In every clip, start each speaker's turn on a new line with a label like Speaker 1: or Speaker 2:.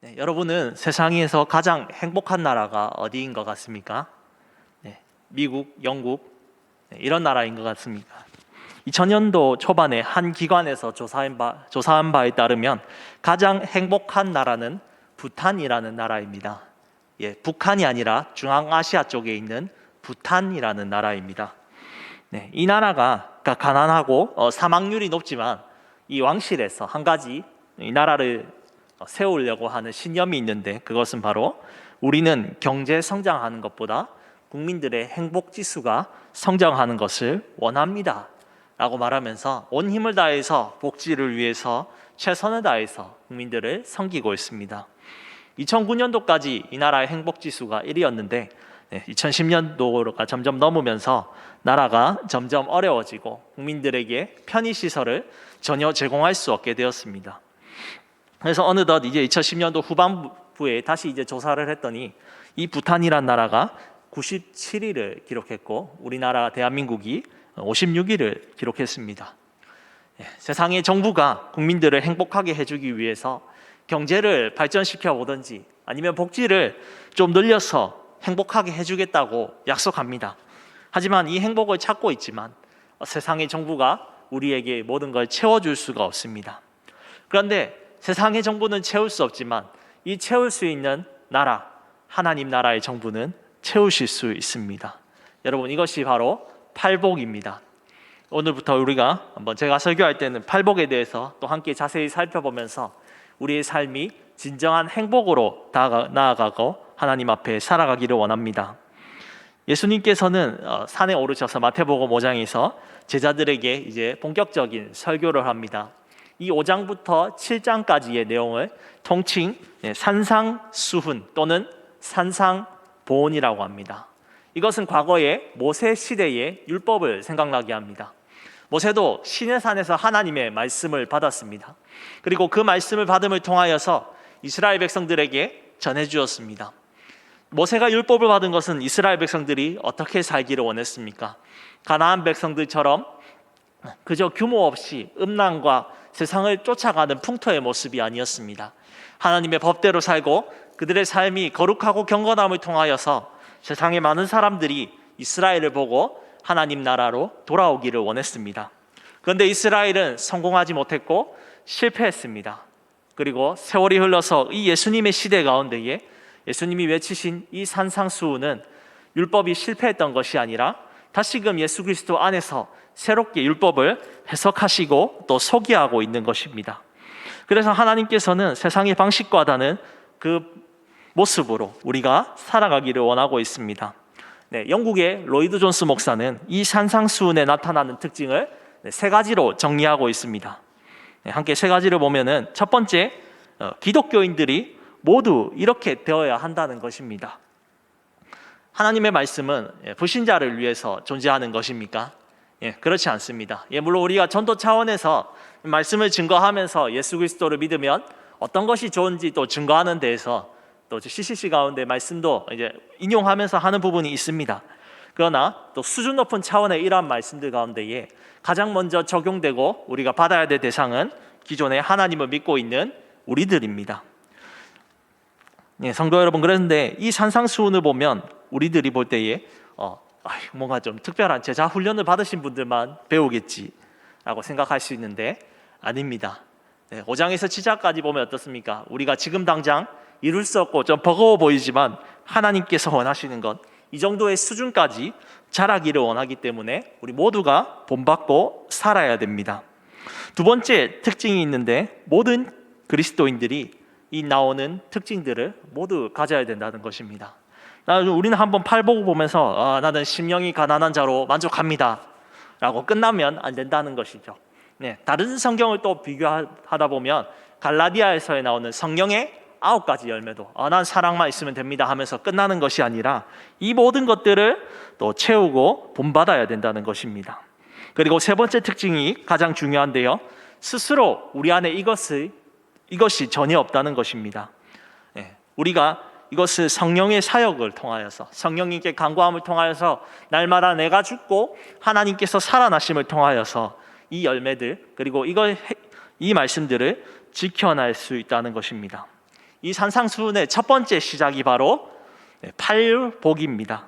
Speaker 1: 네, 여러분은 세상에서 가장 행복한 나라가 어디인 것 같습니까? 네, 미국, 영국 네, 이런 나라인 것 같습니까? 2000년도 초반에 한 기관에서 조사한, 바, 조사한 바에 따르면 가장 행복한 나라는 부탄이라는 나라입니다. 예, 북한이 아니라 중앙아시아 쪽에 있는 부탄이라는 나라입니다. 네, 이 나라가 가- 가난하고 어, 사망률이 높지만 이 왕실에서 한 가지 이 나라를 어, 세우려고 하는 신념이 있는데 그것은 바로 우리는 경제 성장하는 것보다 국민들의 행복 지수가 성장하는 것을 원합니다. 라고 말하면서 온 힘을 다해서 복지를 위해서 최선을 다해서 국민들을 섬기고 있습니다. 2009년도까지 이 나라의 행복 지수가 1위였는데 2010년도가 점점 넘으면서 나라가 점점 어려워지고 국민들에게 편의 시설을 전혀 제공할 수 없게 되었습니다. 그래서 어느덧 이제 2010년도 후반부에 다시 이제 조사를 했더니 이 부탄이란 나라가 97위를 기록했고 우리나라 대한민국이 56위를 기록했습니다. 예, 세상의 정부가 국민들을 행복하게 해주기 위해서 경제를 발전시켜 보든지 아니면 복지를 좀 늘려서 행복하게 해주겠다고 약속합니다. 하지만 이 행복을 찾고 있지만 세상의 정부가 우리에게 모든 걸 채워줄 수가 없습니다. 그런데 세상의 정부는 채울 수 없지만 이 채울 수 있는 나라 하나님 나라의 정부는 채우실 수 있습니다. 여러분 이것이 바로 팔복입니다. 오늘부터 우리가 한번 제가 설교할 때는 팔복에 대해서 또 함께 자세히 살펴보면서 우리의 삶이 진정한 행복으로 나아가고 하나님 앞에 살아가기를 원합니다. 예수님께서는 어, 산에 오르셔서 마태복음 5장에서 제자들에게 이제 본격적인 설교를 합니다. 이 5장부터 7장까지의 내용을 통칭 예, 산상수훈 또는 산상보온이라고 합니다. 이것은 과거의 모세 시대의 율법을 생각나게 합니다. 모세도 신의 산에서 하나님의 말씀을 받았습니다. 그리고 그 말씀을 받음을 통하여서 이스라엘 백성들에게 전해 주었습니다. 모세가 율법을 받은 것은 이스라엘 백성들이 어떻게 살기를 원했습니까? 가나안 백성들처럼 그저 규모 없이 음란과 세상을 쫓아가는 풍토의 모습이 아니었습니다. 하나님의 법대로 살고 그들의 삶이 거룩하고 경건함을 통하여서 세상의 많은 사람들이 이스라엘을 보고 하나님 나라로 돌아오기를 원했습니다. 그런데 이스라엘은 성공하지 못했고 실패했습니다. 그리고 세월이 흘러서 이 예수님의 시대 가운데에 예수님이 외치신 이 산상수훈은 율법이 실패했던 것이 아니라 다시금 예수 그리스도 안에서 새롭게 율법을 해석하시고 또 소개하고 있는 것입니다. 그래서 하나님께서는 세상의 방식과다는 그 모습으로 우리가 살아가기를 원하고 있습니다. 네, 영국의 로이드 존스 목사는 이 산상수훈에 나타나는 특징을 네, 세 가지로 정리하고 있습니다. 네, 함께 세 가지를 보면은 첫 번째 어, 기독교인들이 모두 이렇게 되어야 한다는 것입니다. 하나님의 말씀은 예, 불신자를 위해서 존재하는 것입니까? 예, 그렇지 않습니다. 예, 물론 우리가 전도 차원에서 말씀을 증거하면서 예수 그리스도를 믿으면 어떤 것이 좋은지 또 증거하는 데에서 또 CCC 가운데 말씀도 이제 인용하면서 하는 부분이 있습니다. 그러나 또 수준 높은 차원의 이러한 말씀들 가운데에 가장 먼저 적용되고 우리가 받아야 될 대상은 기존에 하나님을 믿고 있는 우리들입니다. 예, 성도 여러분 그런데 이 산상수훈을 보면 우리들이 볼 때에 어, 뭔가 좀 특별한 제자 훈련을 받으신 분들만 배우겠지라고 생각할 수 있는데 아닙니다. 네, 5장에서 7장까지 보면 어떻습니까? 우리가 지금 당장 이룰 수 없고 좀 버거워 보이지만 하나님께서 원하시는 것 이 정도의 수준까지 자라기를 원하기 때문에 우리 모두가 본받고 살아야 됩니다. 두 번째 특징이 있는데 모든 그리스도인들이 이 나오는 특징들을 모두 가져야 된다는 것입니다. 나 우리는 한번 팔보고 보면서 아, 나는 심령이 가난한 자로 만족합니다 라고 끝나면 안 된다는 것이죠. 네, 다른 성경을 또 비교하다 보면 갈라디아에서 나오는 성령의 아홉 가지 열매도 아, 난 사랑만 있으면 됩니다 하면서 끝나는 것이 아니라 이 모든 것들을 또 채우고 본받아야 된다는 것입니다. 그리고 세 번째 특징이 가장 중요한데요. 스스로 우리 안에 이것을 이것이 전혀 없다는 것입니다. 예, 우리가 이것을 성령의 사역을 통하여서 성령님께 간구함을 통하여서 날마다 내가 죽고 하나님께서 살아나심을 통하여서 이 열매들 그리고 이걸 해- 이 말씀들을 지켜낼 수 있다는 것입니다. 이 산상수훈의 첫 번째 시작이 바로 네, 팔복입니다.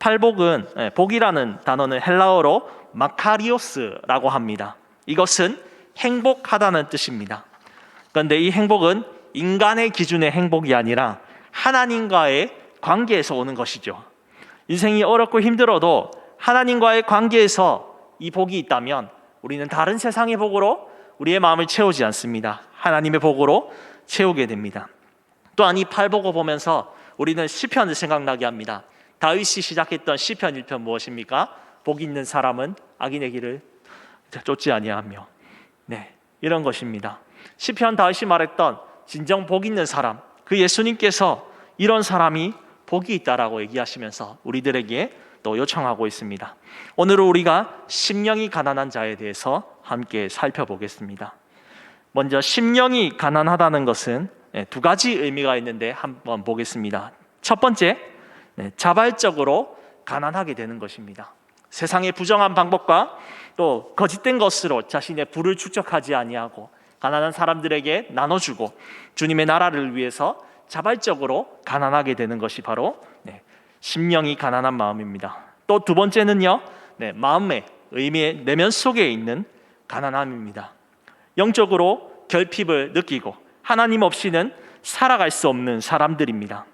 Speaker 1: 팔복은 네, 복이라는 단어는 헬라어로 마카리오스라고 합니다. 이것은 행복하다는 뜻입니다. 그런데 이 행복은 인간의 기준의 행복이 아니라 하나님과의 관계에서 오는 것이죠. 인생이 어렵고 힘들어도 하나님과의 관계에서 이 복이 있다면 우리는 다른 세상의 복으로 우리의 마음을 채우지 않습니다. 하나님의 복으로 채우게 됩니다. 또한 이 팔복을 보면서 우리는 시편을 생각나게 합니다. 다윗이 시작했던 시편 1편 무엇입니까? 복 있는 사람은 악인의 길을 쫓지 아니하며 네 이런 것입니다. 시편 다윗이 말했던 진정 복 있는 사람 그 예수님께서 이런 사람이 복이 있다라고 얘기하시면서 우리들에게 또 요청하고 있습니다. 오늘은 우리가 심령이 가난한 자에 대해서 함께 살펴보겠습니다. 먼저 심령이 가난하다는 것은 네, 두 가지 의미가 있는데 한번 보겠습니다. 첫 번째, 네, 자발적으로 가난하게 되는 것입니다. 세상의 부정한 방법과 또 거짓된 것으로 자신의 부를 축적하지 아니하고 가난한 사람들에게 나눠주고 주님의 나라를 위해서 자발적으로 가난하게 되는 것이 바로 네, 심령이 가난한 마음입니다. 또 두 번째는요, 네, 마음의 의미의 내면 속에 있는 가난함입니다. 영적으로 결핍을 느끼고 하나님 없이는 살아갈 수 없는 사람들입니다.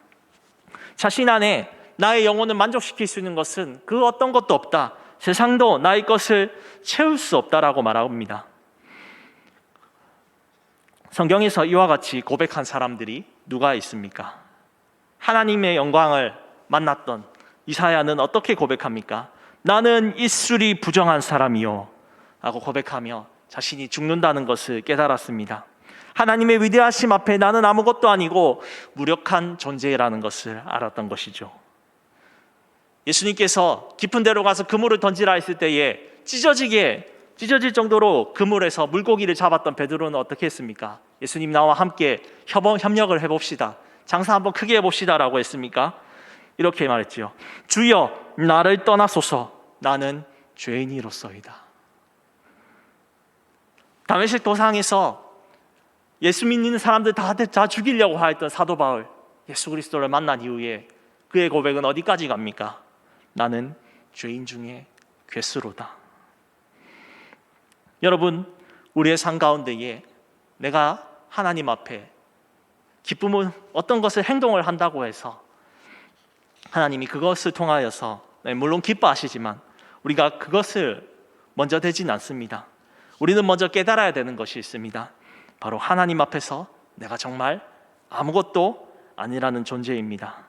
Speaker 1: 자신 안에 나의 영혼을 만족시킬 수 있는 것은 그 어떤 것도 없다. 세상도 나의 것을 채울 수 없다라고 말합니다. 성경에서 이와 같이 고백한 사람들이 누가 있습니까? 하나님의 영광을 만났던 이사야는 어떻게 고백합니까? 나는 이술이 부정한 사람이요. 라고 고백하며 자신이 죽는다는 것을 깨달았습니다. 하나님의 위대하심 앞에 나는 아무것도 아니고 무력한 존재라는 것을 알았던 것이죠. 예수님께서 깊은 데로 가서 그물을 던지라 했을 때에 찢어지게 찢어질 정도로 그물에서 물고기를 잡았던 베드로는 어떻게 했습니까? 예수님 나와 함께 협업, 협력을 해봅시다. 장사 한번 크게 해봅시다라고 했습니까? 이렇게 말했지요. 주여 나를 떠나소서 나는 죄인이로서이다. 다메섹 도상에서 예수 믿는 사람들 다, 다 죽이려고 하였던 사도 바울 예수 그리스도를 만난 이후에 그의 고백은 어디까지 갑니까? 나는 죄인 중에 괴수로다. 여러분, 우리의 삶 가운데에 내가 하나님 앞에 기쁨은 어떤 것을 행동을 한다고 해서 하나님이 그것을 통하여서 네, 물론 기뻐하시지만 우리가 그것을 먼저 되진 않습니다. 우리는 먼저 깨달아야 되는 것이 있습니다. 바로 하나님 앞에서 내가 정말 아무것도 아니라는 존재입니다.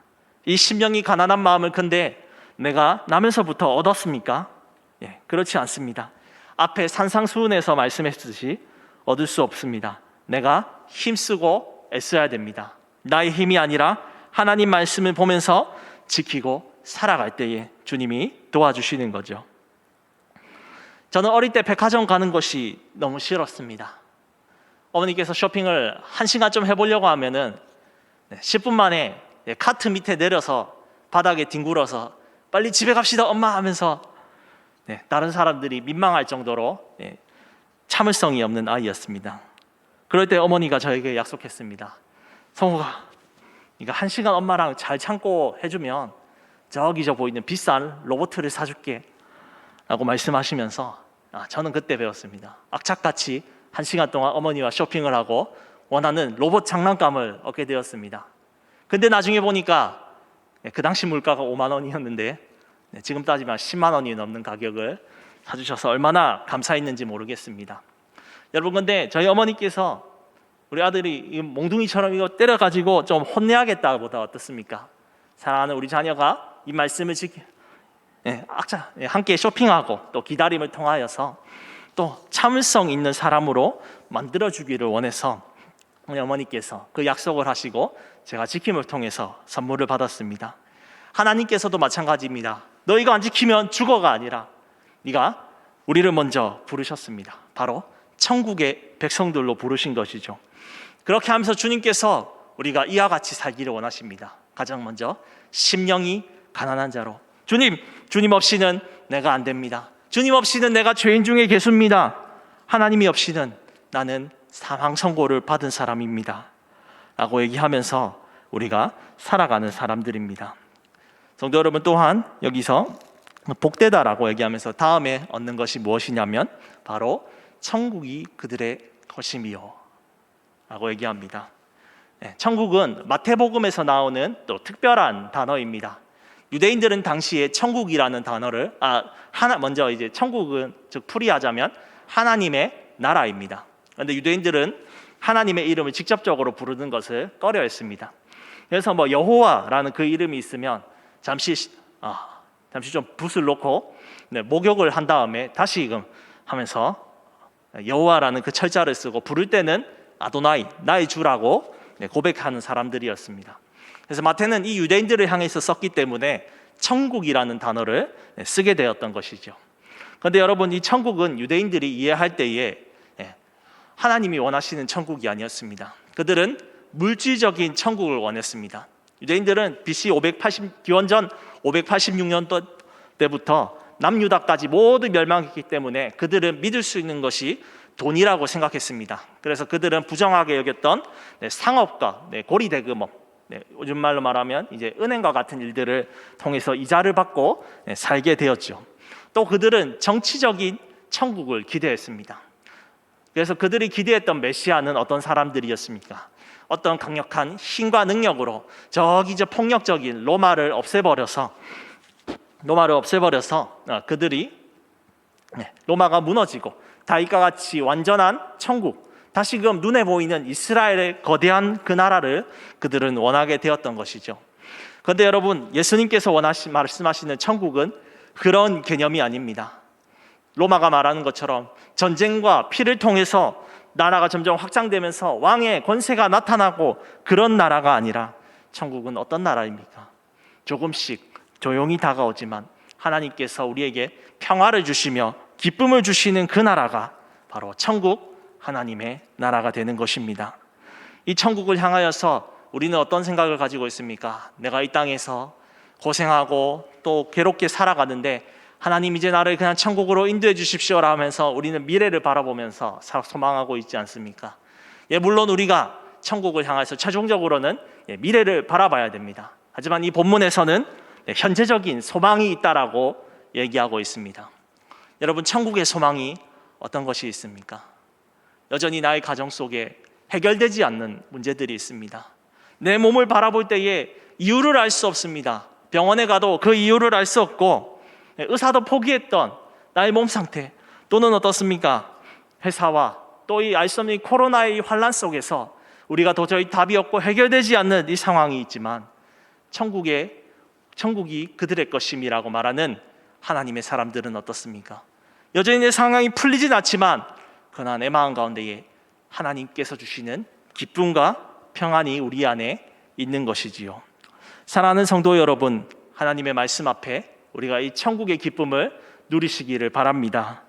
Speaker 1: 이 심령이 가난한 마음을 근데 내가 나면서부터 얻었습니까? 예, 그렇지 않습니다. 앞에 산상수훈에서 말씀했듯이 얻을 수 없습니다. 내가 힘쓰고 애써야 됩니다. 나의 힘이 아니라 하나님 말씀을 보면서 지키고 살아갈 때에 주님이 도와주시는 거죠. 저는 어릴 때 백화점 가는 것이 너무 싫었습니다. 어머니께서 쇼핑을 한 시간 좀 해보려고 하면은 10분 만에 카트 밑에 내려서 바닥에 뒹굴어서 빨리 집에 갑시다 엄마 하면서 네, 다른 사람들이 민망할 정도로 네, 참을성이 없는 아이였습니다. 그럴 때 어머니가 저에게 약속했습니다. 성우가 네가 한 시간 엄마랑 잘 참고 해주면 저기 저 보이는 비싼 로봇을 사줄게 라고 말씀하시면서 아, 저는 그때 배웠습니다. 악착같이 한 시간 동안 어머니와 쇼핑을 하고 원하는 로봇 장난감을 얻게 되었습니다. 근데 나중에 보니까 그 당시 물가가 5만 원이었는데 지금 따지면 10만 원이 넘는 가격을 사주셔서 얼마나 감사했는지 모르겠습니다. 여러분 근데 저희 어머니께서 우리 아들이 몽둥이처럼 이거 때려가지고 좀 혼내야겠다 보다 어떻습니까? 사랑하는 우리 자녀가 이 말씀을 지키, 예, 악자, 예, 함께 쇼핑하고 또 기다림을 통하여서 또 참을성 있는 사람으로 만들어 주기를 원해서 우리 어머니께서 그 약속을 하시고 제가 지킴을 통해서 선물을 받았습니다. 하나님께서도 마찬가지입니다. 너희가 안 지키면 죽어가 아니라 네가 우리를 먼저 부르셨습니다. 바로 천국의 백성들로 부르신 것이죠. 그렇게 하면서 주님께서 우리가 이와 같이 살기를 원하십니다. 가장 먼저 심령이 가난한 자로 주님, 주님 없이는 내가 안 됩니다. 주님 없이는 내가 죄인 중에 계십니다. 하나님이 없이는 나는 사망 선고를 받은 사람입니다. 라고 얘기하면서 우리가 살아가는 사람들입니다. 성도 여러분 또한 여기서 복되다라고 얘기하면서 다음에 얻는 것이 무엇이냐면 바로 천국이 그들의 것임이요 라고 얘기합니다. 네, 천국은 마태복음에서 나오는 또 특별한 단어입니다. 유대인들은 당시에 천국이라는 단어를 아 하나 먼저 이제 천국은 즉 풀이하자면 하나님의 나라입니다. 그런데 유대인들은 하나님의 이름을 직접적으로 부르는 것을 꺼려했습니다. 그래서 뭐 여호와라는 그 이름이 있으면 잠시 시- 아, 잠시 좀 붓을 놓고 네, 목욕을 한 다음에 다시금 하면서 여호와라는 그 철자를 쓰고 부를 때는 아도나이 나의 주라고 네, 고백하는 사람들이었습니다. 그래서 마태는 이 유대인들을 향해서 썼기 때문에 천국이라는 단어를 네, 쓰게 되었던 것이죠. 그런데 여러분 이 천국은 유대인들이 이해할 때에 예, 하나님이 원하시는 천국이 아니었습니다. 그들은 물질적인 천국을 원했습니다. 유대인들은 BC 580 기원전 586년 때부터 남유다까지 모두 멸망했기 때문에 그들은 믿을 수 있는 것이 돈이라고 생각했습니다. 그래서 그들은 부정하게 여겼던 네, 상업과 네, 고리 대금업, 네, 요즘 말로 말하면 이제 은행과 같은 일들을 통해서 이자를 받고 네, 살게 되었죠. 또 그들은 정치적인 천국을 기대했습니다. 그래서 그들이 기대했던 메시아는 어떤 사람들이었습니까? 어떤 강력한 힘과 능력으로 저기 저 폭력적인 로마를 없애버려서 로마를 없애버려서 어, 그들이 네, 로마가 무너지고 다윗과 같이 완전한 천국 다시금 눈에 보이는 이스라엘의 거대한 그 나라를 그들은 원하게 되었던 것이죠. 그런데 여러분 예수님께서 원하시 말씀하시는 천국은 그런 개념이 아닙니다. 로마가 말하는 것처럼 전쟁과 피를 통해서 나라가 점점 확장되면서 왕의 권세가 나타나고 그런 나라가 아니라 천국은 어떤 나라입니까? 조금씩 조용히 다가오지만 하나님께서 우리에게 평화를 주시며 기쁨을 주시는 그 나라가 바로 천국 하나님의 나라가 되는 것입니다. 이 천국을 향하여서 우리는 어떤 생각을 가지고 있습니까? 내가 이 땅에서 고생하고 또 괴롭게 살아가는데 하나님 이제 나를 그냥 천국으로 인도해 주십시오라 하면서 우리는 미래를 바라보면서 사- 소망하고 있지 않습니까? 예, 물론 우리가 천국을 향해서 최종적으로는 예, 미래를 바라봐야 됩니다. 하지만 이 본문에서는 네, 현재적인 소망이 있다라고 얘기하고 있습니다. 여러분 천국의 소망이 어떤 것이 있습니까? 여전히 나의 가정 속에 해결되지 않는 문제들이 있습니다. 내 몸을 바라볼 때에 이유를 알 수 없습니다. 병원에 가도 그 이유를 알 수 없고 의사도 포기했던 나의 몸 상태 또는 어떻습니까? 회사와 또 이 알 수 없는 이 코로나의 이 환란 속에서 우리가 도저히 답이 없고 해결되지 않는 이 상황이 있지만 천국의 천국이 그들의 것임이라고 말하는 하나님의 사람들은 어떻습니까? 여전히 내 상황이 풀리진 않지만 그러나 내 마음 가운데에 하나님께서 주시는 기쁨과 평안이 우리 안에 있는 것이지요. 사랑하는 성도 여러분, 하나님의 말씀 앞에 우리가 이 천국의 기쁨을 누리시기를 바랍니다.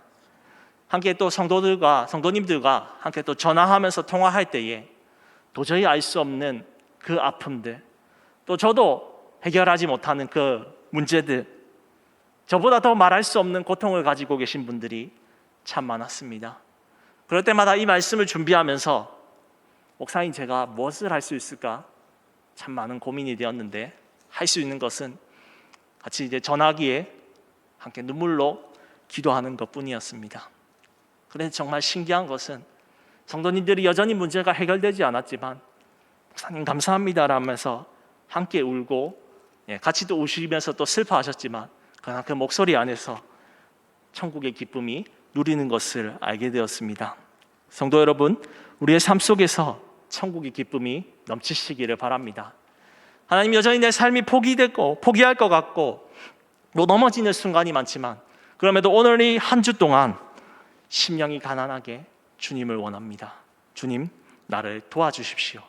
Speaker 1: 함께 또 성도들과 성도님들과 함께 또 전화하면서 통화할 때에 도저히 알 수 없는 그 아픔들, 또 저도 해결하지 못하는 그 문제들, 저보다 더 말할 수 없는 고통을 가지고 계신 분들이 참 많았습니다. 그럴 때마다 이 말씀을 준비하면서 목사님 제가 무엇을 할 수 있을까 참 많은 고민이 되었는데 할 수 있는 것은 같이 이제 전화기에 함께 눈물로 기도하는 것 뿐이었습니다. 그래서 정말 신기한 것은 성도님들이 여전히 문제가 해결되지 않았지만 목사님 감사합니다라면서 함께 울고 예, 같이 또 우시면서 또 슬퍼하셨지만 그러나 그 목소리 안에서 천국의 기쁨이 누리는 것을 알게 되었습니다. 성도 여러분, 우리의 삶 속에서 천국의 기쁨이 넘치시기를 바랍니다. 하나님 여전히 내 삶이 포기됐고 포기할 것 같고 또 넘어지는 순간이 많지만 그럼에도 오늘 이 한 주 동안 심령이 가난하게 주님을 원합니다. 주님, 나를 도와주십시오.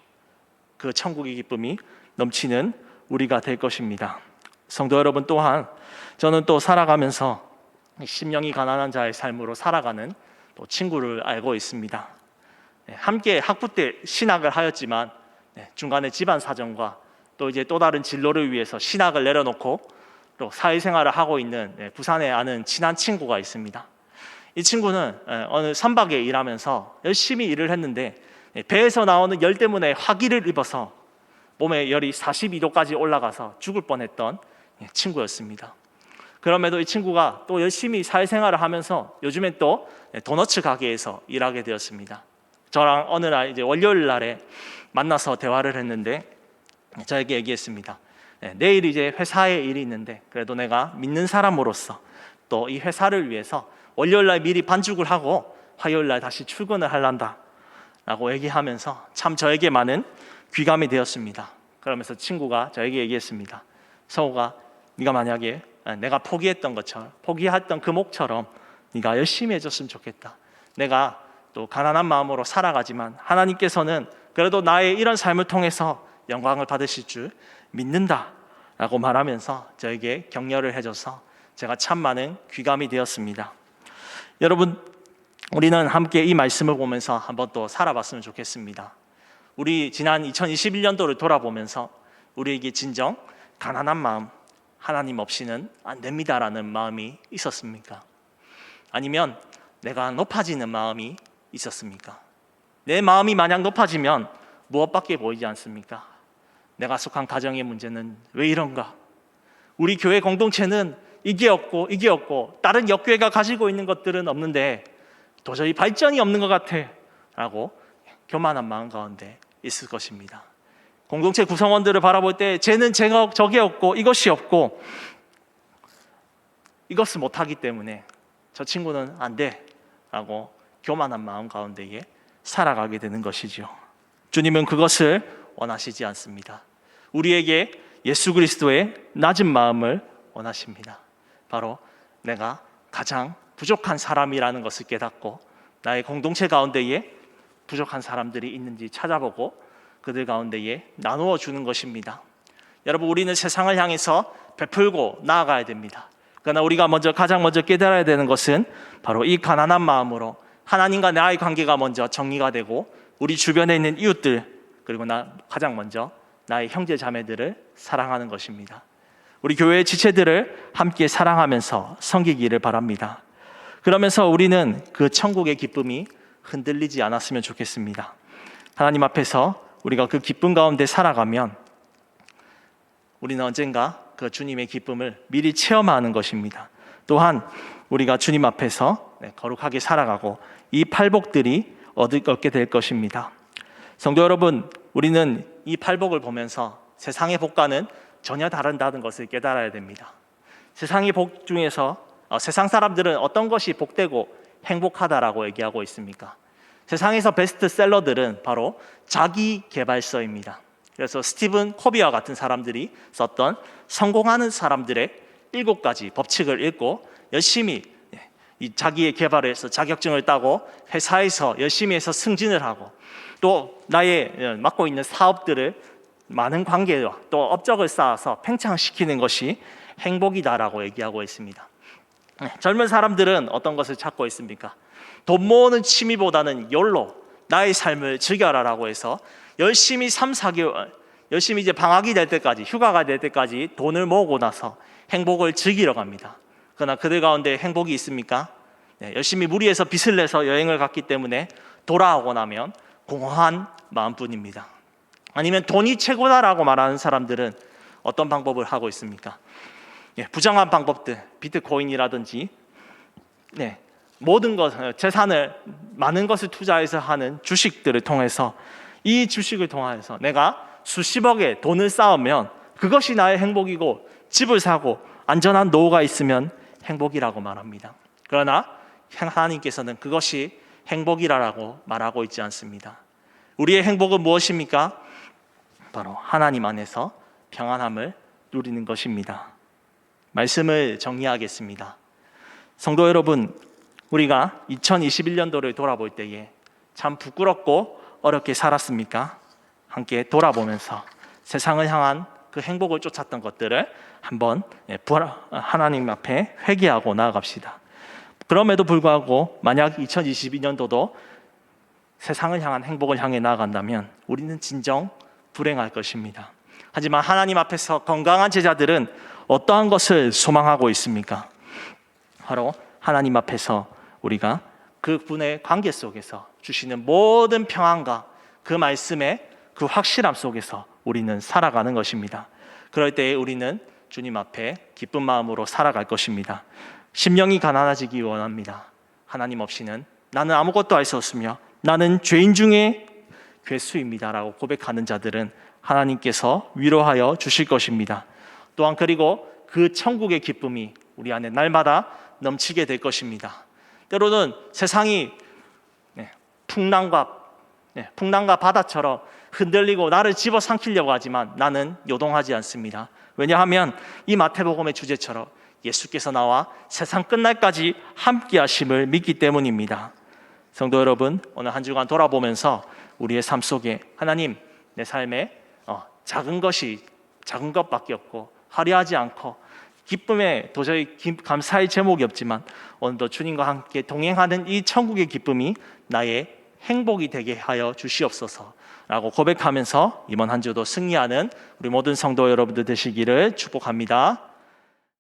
Speaker 1: 그 천국의 기쁨이 넘치는 우리가 될 것입니다. 성도 여러분 또한 저는 또 살아가면서 심령이 가난한 자의 삶으로 살아가는 또 친구를 알고 있습니다. 네, 함께 학부 때 신학을 하였지만 네, 중간에 집안 사정과 또 이제 또 다른 진로를 위해서 신학을 내려놓고 또 사회생활을 하고 있는 네, 부산에 아는 친한 친구가 있습니다. 이 친구는 예, 어느 선박에 일하면서 열심히 일을 했는데 예, 배에서 나오는 열 때문에 화기를 입어서 몸에 열이 42도까지 올라가서 죽을 뻔했던 예, 친구였습니다. 그럼에도 이 친구가 또 열심히 사회생활을 하면서 요즘엔 또 예, 도너츠 가게에서 일하게 되었습니다. 저랑 어느 날 이제 월요일 날에 만나서 대화를 했는데 저에게 얘기했습니다. 네, 내일 이제 회사에 일이 있는데 그래도 내가 믿는 사람으로서 또 이 회사를 위해서 월요일 날 미리 반죽을 하고 화요일 날 다시 출근을 할란다 라고 얘기하면서 참 저에게만은 귀감이 되었습니다. 그러면서 친구가 저에게 얘기했습니다. 성우가 네가 만약에 내가 포기했던 것처럼 포기했던 그 목처럼 네가 열심히 해줬으면 좋겠다. 내가 또 가난한 마음으로 살아가지만 하나님께서는 그래도 나의 이런 삶을 통해서 영광을 받으실 줄 믿는다라고 말하면서 저에게 격려를 해줘서 제가 참 많은 귀감이 되었습니다. 여러분 우리는 함께 이 말씀을 보면서 한번 또 살아봤으면 좋겠습니다. 우리 지난 2021년도를 돌아보면서 우리에게 진정 가난한 마음 하나님 없이는 안 됩니다라는 마음이 있었습니까? 아니면 내가 높아지는 마음이 있었습니까? 내 마음이 마냥 높아지면 무엇밖에 보이지 않습니까? 내가 속한 가정의 문제는 왜 이런가? 우리 교회 공동체는 이게 없고 이게 없고 다른 역교회가 가지고 있는 것들은 없는데 도저히 발전이 없는 것 같아 라고 교만한 마음 가운데 있을 것입니다. 공동체 구성원들을 바라볼 때 쟤는 제가 저게 없고 이것이 없고 이것을 못하기 때문에 저 친구는 안 돼. 라고 교만한 마음 가운데에 살아가게 되는 것이죠. 주님은 그것을 원하시지 않습니다. 우리에게 예수 그리스도의 낮은 마음을 원하십니다. 바로 내가 가장 부족한 사람이라는 것을 깨닫고 나의 공동체 가운데에 부족한 사람들이 있는지 찾아보고 그들 가운데에 나누어 주는 것입니다. 여러분 우리는 세상을 향해서 베풀고 나아가야 됩니다. 그러나 우리가 먼저 가장 먼저 깨달아야 되는 것은 바로 이 가난한 마음으로 하나님과 나의 관계가 먼저 정리가 되고 우리 주변에 있는 이웃들 그리고 나 가장 먼저 나의 형제 자매들을 사랑하는 것입니다. 우리 교회의 지체들을 함께 사랑하면서 섬기기를 바랍니다. 그러면서 우리는 그 천국의 기쁨이 흔들리지 않았으면 좋겠습니다. 하나님 앞에서 우리가 그 기쁨 가운데 살아가면 우리는 언젠가 그 주님의 기쁨을 미리 체험하는 것입니다. 또한 우리가 주님 앞에서 네, 거룩하게 살아가고 이 팔복들이 얻게 될 것입니다. 성도 여러분, 우리는 이 팔복을 보면서 세상의 복과는 전혀 다른다는 것을 깨달아야 됩니다. 세상의 복 중에서 어, 세상 사람들은 어떤 것이 복되고 행복하다라고 얘기하고 있습니까? 세상에서 베스트셀러들은 바로 자기 개발서입니다. 그래서 스티븐 코비와 같은 사람들이 썼던 성공하는 사람들의 일곱 가지 법칙을 읽고 열심히 이 자기의 개발을 해서 자격증을 따고 회사에서 열심히 해서 승진을 하고 또 나의 맡고 있는 사업들을 많은 관계와 또 업적을 쌓아서 팽창시키는 것이 행복이다라고 얘기하고 있습니다. 네, 젊은 사람들은 어떤 것을 찾고 있습니까? 돈 모으는 취미보다는 열로 나의 삶을 즐겨라라고 해서 열심히 3, 4개월 열심히 이제 방학이 될 때까지 휴가가 될 때까지 돈을 모으고 나서 행복을 즐기러 갑니다. 그러나 그들 가운데 행복이 있습니까? 네, 열심히 무리해서 빚을 내서 여행을 갔기 때문에 돌아오고 나면 공허한 마음뿐입니다. 아니면 돈이 최고다라고 말하는 사람들은 어떤 방법을 하고 있습니까? 예, 부정한 방법들, 비트코인이라든지 네, 모든 것 재산을 많은 것을 투자해서 하는 주식들을 통해서 이 주식을 통해서 내가 수십억의 돈을 쌓으면 그것이 나의 행복이고 집을 사고 안전한 노후가 있으면 행복이라고 말합니다. 그러나 하나님께서는 그것이 행복이라고 말하고 있지 않습니다. 우리의 행복은 무엇입니까? 바로 하나님 안에서 평안함을 누리는 것입니다. 말씀을 정리하겠습니다. 성도 여러분, 우리가 2021년도를 돌아볼 때에 참 부끄럽고 어렵게 살았습니까? 함께 돌아보면서 세상을 향한 그 행복을 쫓았던 것들을 한번 예, 하나님 앞에 회개하고 나아갑시다. 그럼에도 불구하고 만약 2022년도도 세상을 향한 행복을 향해 나아간다면 우리는 진정 불행할 것입니다. 하지만 하나님 앞에서 건강한 제자들은 어떠한 것을 소망하고 있습니까? 바로 하나님 앞에서 우리가 그 분의 관계 속에서 주시는 모든 평안과 그 말씀의 그 확실함 속에서 우리는 살아가는 것입니다. 그럴 때 우리는 주님 앞에 기쁜 마음으로 살아갈 것입니다. 심령이 가난해지기 원합니다. 하나님 없이는 나는 아무것도 할 수 없으며 나는 죄인 중에 괴수입니다라고 고백하는 자들은 하나님께서 위로하여 주실 것입니다. 또한 그리고 그 천국의 기쁨이 우리 안에 날마다 넘치게 될 것입니다. 때로는 세상이 네, 풍랑과 네, 풍랑과 바다처럼 흔들리고 나를 집어삼키려고 하지만 나는 요동하지 않습니다. 왜냐하면 이 마태복음의 주제처럼 예수께서 나와 세상 끝날까지 함께 하심을 믿기 때문입니다. 성도 여러분, 오늘 한 주간 돌아보면서 우리의 삶 속에 하나님 내 삶에 어, 작은 것이 작은 것밖에 없고 화려하지 않고 기쁨에 도저히 기- 감사의 제목이 없지만 오늘도 주님과 함께 동행하는 이 천국의 기쁨이 나의 행복이 되게 하여 주시옵소서라고 고백하면서 이번 한 주도 승리하는 우리 모든 성도 여러분들 되시기를 축복합니다.